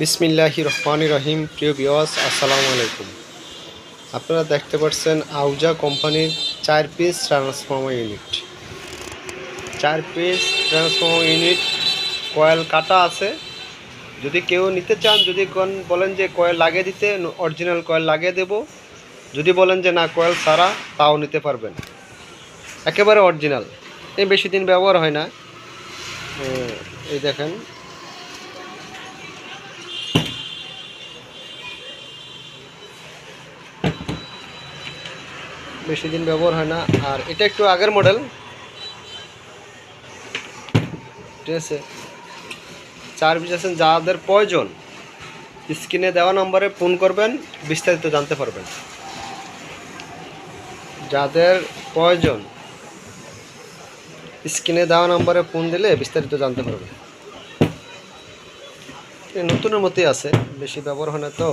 বিসমিল্লাহি রহমান রহিম। প্রিয় বিওয়াস আসসালামু আলাইকুম। আপনারা দেখতে পাচ্ছেন আউজা কোম্পানির চার পিস ট্রান্সফর্মার ইউনিট। চার পিস ট্রান্সফর্মার ইউনিট, কয়েল কাটা আছে। যদি কেউ নিতে চান, যদি বলেন যে কয়েল লাগিয়ে দিতে অরিজিনাল কয়েল লাগিয়ে দেব। যদি বলেন যে না, কয়েল সারা তাও নিতে পারবেন। একেবারে অরিজিনাল। এই বেশি দিন ব্যবহার হয় না। এই দেখেন বেশি দিন ব্যবহার হয় না। আর এটা একটু আগের মডেল ঠিক আছে? চার পিস আছেন, যাদের প্রয়োজন, স্ক্রিনে দেওয়া নম্বরে ফোন করবেন, বিস্তারিত জানতে পারবেন। যাদের প্রয়োজন, স্ক্রিনে দেওয়া নম্বরে ফোন দিলে বিস্তারিত জানতে পারবেন। নতুনের মতোই আছে, বেশি ব্যবহার হয় না তো।